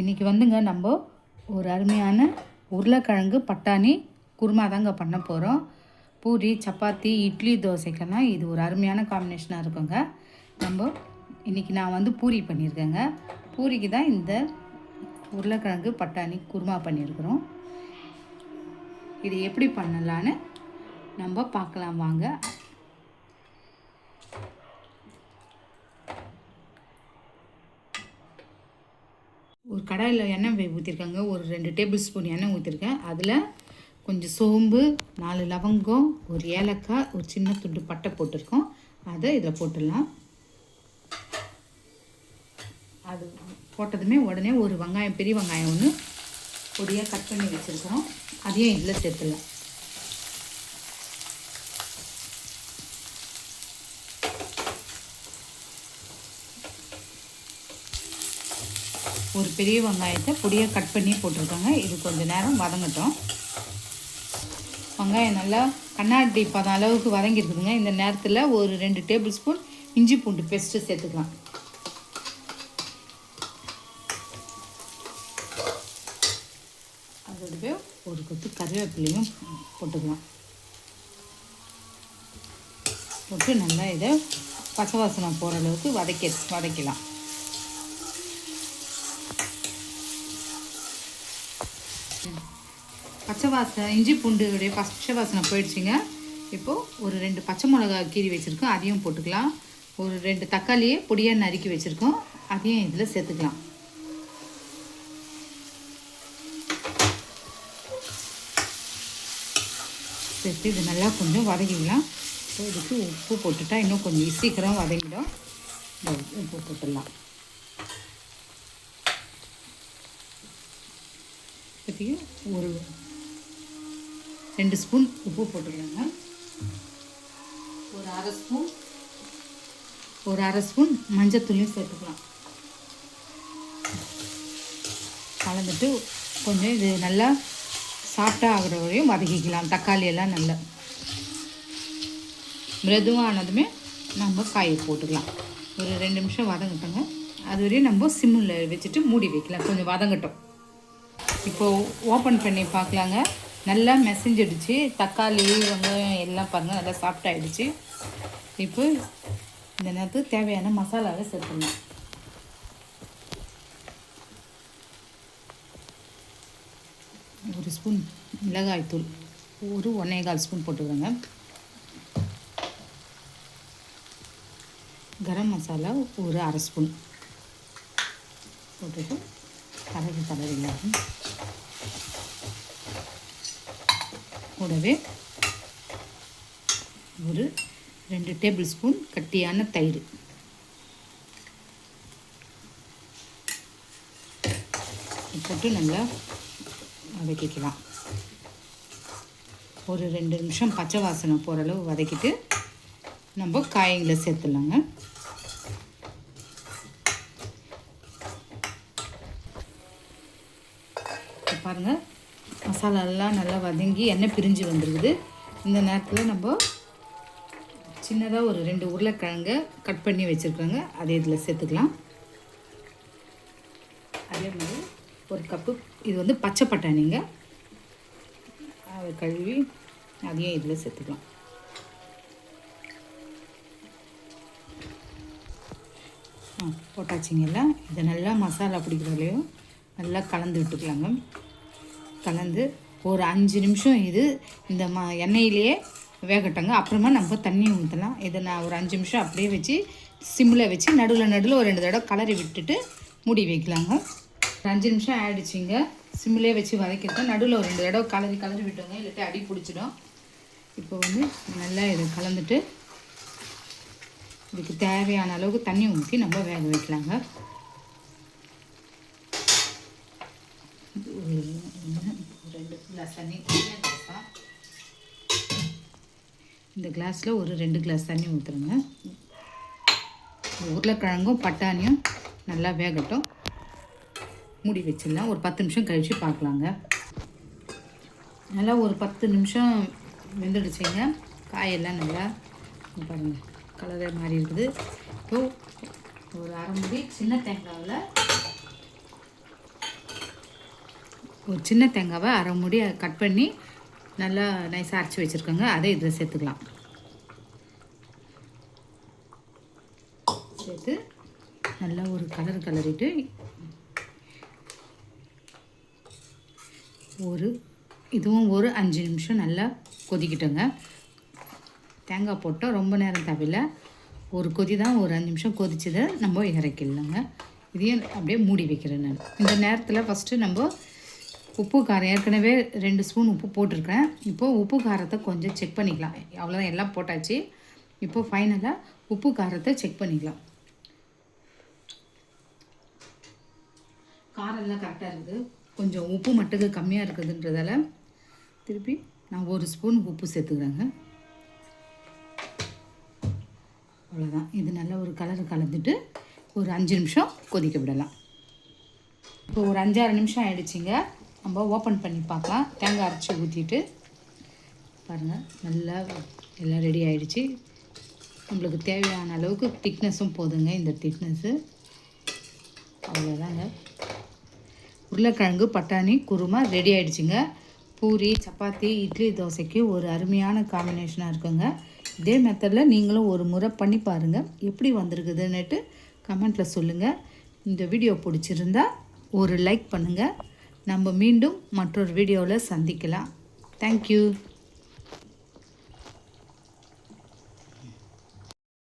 இன்றைக்கி வந்துங்க நம்ம ஒரு அருமையான உருளைக்கிழங்கு பட்டாணி குருமா தாங்க பண்ண போகிறோம் பூரி சப்பாத்தி இட்லி தோசைக்கெல்லாம் இது ஒரு அருமையான காம்பினேஷனாக இருக்குங்க. நம்ம இன்றைக்கி நான் வந்து பூரி பண்ணியிருக்கேங்க. பூரிக்கு தான் இந்த உருளைக்கிழங்கு பட்டாணி குருமா பண்ணியிருக்கிறோம். இது எப்படி பண்ணலான்னு நம்ம பார்க்கலாம் வாங்க. கடாயில் எண்ணெய் ஊற்றிருக்காங்க ஒரு ரெண்டு டேபிள் ஸ்பூன் எண்ணெய் ஊற்றிருக்கேன் அதில் கொஞ்சம் சோம்பு நாலு லவங்கம் ஒரு ஏலக்காய் ஒரு சின்ன துண்டு பட்டை போட்டிருக்கோம். அதை இதில் போட்டுடலாம். அது போட்டதுமே உடனே ஒரு வெங்காயம் பெரிய வெங்காயம் ஒன்று பொடியாக கட் பண்ணி வச்சுருக்கிறோம். அதையும் இதில் சேர்த்துடலாம். ஒரு பெரிய வெங்காயத்தை பொடியாக கட் பண்ணி போட்டிருக்காங்க. இது கொஞ்சம் நேரம் வதங்கட்டும். வெங்காயம் நல்லா கண்ணாடி பதம் அளவுக்கு வதங்கியிருக்குதுங்க. இந்த நேரத்தில் ஒரு ரெண்டு டேபிள் ஸ்பூன் இஞ்சி பூண்டு பேஸ்ட்டு சேர்த்துக்கலாம். அதோடவே ஒரு கொத்து கருவேப்பிலையும் போட்டுக்கலாம். போட்டு நல்லா இதை பச வாசனை போகிற அளவுக்கு வதக்கி வதக்கலாம். பச்சை வாசனை இஞ்சி பூண்டுடைய பச்சை வாசனை போயிடுச்சுங்க. இப்போது ஒரு ரெண்டு பச்சை மிளகா கீறி வச்சுருக்கோம். அதையும் போட்டுக்கலாம். ஒரு ரெண்டு தக்காளியை பொடியாக நறுக்கி வச்சுருக்கோம். அதையும் இதில் சேர்த்துக்கலாம். சேர்த்து இது நல்லா கொஞ்சம் வதக்கிக்கலாம். இப்போ இதுக்கு உப்பு போட்டுட்டா இன்னும் கொஞ்சம் சீக்கிரம் வதங்கிடும். உப்பு போட்டுடலாம். பற்றிய ஒரு ரெண்டு ஸ்பூன் உப்பு போட்டுடுறாங்க ஒரு அரை ஸ்பூன் ஒரு அரை ஸ்பூன் மஞ்சத்தூளையும் சேர்த்துக்கலாம். கலந்துட்டு கொஞ்சம் இது நல்லா சாஃப்டாக ஆகிற வரையும் வதக்கிக்கலாம். தக்காளி எல்லாம் நல்லா மிருதுவானதுமே நம்ம காயை போட்டுக்கலாம். ஒரு ரெண்டு நிமிஷம் வதங்கட்டோங்க அது வரையும் நம்ம சிம்மில் வச்சுட்டு மூடி வைக்கலாம். கொஞ்சம் வதங்கட்டும். இப்போது ஓப்பன் பண்ணி பார்க்கலாங்க. நல்லா மெசஞ்சிடுச்சு. தக்காளி வெங்காயம் எல்லாம் பாருங்கள் நல்லா சாஃப்ட் ஆகிடுச்சு இப்போ இந்த நேரத்துக்கு தேவையான மசாலாவை சேர்த்துடலாம். ஒரு ஸ்பூன் மிளகாய்த்தூள் ஒரு ஒன்றே கால் ஸ்பூன் போட்டுக்கோங்க. கரம் மசாலா ஒரு அரை ஸ்பூன் போட்டுட்டு கலரி கலரிலாம் கூடவே ஒரு ரெண்டு டேபிள் ஸ்பூன் கட்டியான தயிர். போட்டு நல்லா வதக்கிக்கலாம். ஒரு ரெண்டு நிமிஷம் பச்சை வாசனை போகிற அளவு வதக்கிட்டு நம்ம காய்களை சேர்த்துடலாங்க இப்போ பாருங்கள் மசாலாலாம் நல்லா வதங்கி எண்ணெய் பிரிஞ்சு வந்துருக்குது. இந்த நேரத்தில் நம்ம சின்னதாக ஒரு ரெண்டு உருளைக்கிழங்க கட் பண்ணி வச்சுருக்கோங்க. அதே இதில் சேர்த்துக்கலாம். அதே மாதிரி ஒரு கப்பு இது வந்து பச்சை பட்டாணிங்க. அதை கழுவி அதையும் இதில் சேர்த்துக்கலாம். ஆ போட்டாச்சிங்கல்ல இதை நல்லா மசாலா பிடிக்கிறதுலையும் நல்லா கலந்து விட்டுக்கலாங்க. கலந்து ஒரு அஞ்சு நிமிஷம் இது இந்த ம எண்ணெயிலேயே வேகட்டங்க. அப்புறமா நம்ம தண்ணி ஊற்றலாம் இதை நான் ஒரு அஞ்சு நிமிஷம் அப்படியே வச்சு சிம்மில் வச்சு நடுவில் நடுவில் ஒரு ரெண்டு தடவை கலரி விட்டுட்டு மூடி வைக்கலாங்க. ஒரு அஞ்சு நிமிஷம் ஆகிடுச்சிங்க சிம்மிலே வச்சு வதக்கிறது நடுவில் ஒரு ரெண்டு தடவை கலரி கலரி விட்டுங்க. இல்லாட்டி அடி பிடிச்சிடும். இப்போ வந்து நல்லா இதை கலந்துட்டு இதுக்கு தேவையான அளவுக்கு தண்ணி ஊற்றி நம்ம வேக வைக்கலாங்க. ஒரு ஒன்று, ரெண்டு கிளாஸ் தண்ணி இந்த கிளாஸில் ஒரு ரெண்டு கிளாஸ் தண்ணி ஊற்றுருங்க உருளைக்கிழங்கும் பட்டாணியும் நல்லா வேகட்டும். மூடி வச்சிடலாம். ஒரு பத்து நிமிஷம் கழித்து பார்க்கலாங்க. நல்லா ஒரு பத்து நிமிஷம் வெந்துடுச்சிங்க. காயெல்லாம் நல்லா பாருங்கள் கலரே மாறி இருக்குது. இப்போது ஒரு அரை முடி சின்ன தேங்காவில் ஒரு சின்ன தேங்காவை அரை மூடி கட் பண்ணி நல்லா நைஸாக அரைச்சி வச்சுருக்கோங்க. அதை இதில் சேர்த்துக்கலாம். சேர்த்து நல்லா ஒரு கலர் கலரிட்டு ஒரு இதுவும் ஒரு அஞ்சு நிமிஷம் நல்லா கொதிக்கிட்டோங்க. தேங்காய் போட்டால் ரொம்ப நேரம் தவிர ஒரு கொதி தான் ஒரு அஞ்சு நிமிஷம் கொதிச்சதை நம்ம இறக்கிடலாங்க. இதையும் அப்படியே மூடி வைக்கிறேன் நான். இந்த நேரத்தில் ஃபஸ்ட்டு நம்ம உப்பு காரம். ஏற்கனவே ரெண்டு ஸ்பூன் உப்பு போட்டிருக்கேன் இப்போது உப்பு காரத்தை கொஞ்சம் செக் பண்ணிக்கலாம். அவ்வளோதான் எல்லாம் போட்டாச்சு. இப்போது ஃபைனலாக உப்பு காரத்தை செக் பண்ணிக்கலாம். காரம் எல்லாம் கரெக்டாக இருக்குது. கொஞ்சம் உப்பு மட்டுக்கு கம்மியாக இருக்குதுன்றதால திருப்பி நான் ஒரு ஸ்பூன் உப்பு சேர்த்துக்கிறேங்க. அவ்வளோதான் இது நல்ல ஒரு கலர் கலந்துட்டு ஒரு அஞ்சு நிமிஷம் கொதிக்க விடலாம். இப்போ ஒரு அஞ்சாறு நிமிஷம் ஆயிடுச்சிங்க. நம்ம ஓப்பன் பண்ணி பார்க்கலாம். தேங்காய் அரைச்சி ஊற்றிட்டு பாருங்கள் நல்லா எல்லாம் ரெடி ஆகிடுச்சி நம்மளுக்கு தேவையான அளவுக்கு திக்னஸும் போதுங்க இந்த திக்னஸ்ஸு அவ்வளோதாங்க உருளைக்கிழங்கு பட்டாணி குருமா ரெடி ஆகிடுச்சிங்க பூரி சப்பாத்தி இட்லி தோசைக்கு ஒரு அருமையான காம்பினேஷனாக இருக்குங்க. இதே மெத்தடில் நீங்களும் ஒரு முறை பண்ணி பாருங்கள் எப்படி வந்திருக்குதுன்னுட்டு கமெண்ட்டில் சொல்லுங்கள் இந்த வீடியோ பிடிச்சிருந்தா ஒரு லைக் பண்ணுங்கள் நம்ம மீண்டும் மற்றொரு வீடியோவில் சந்திக்கலாம். தேங்க்யூ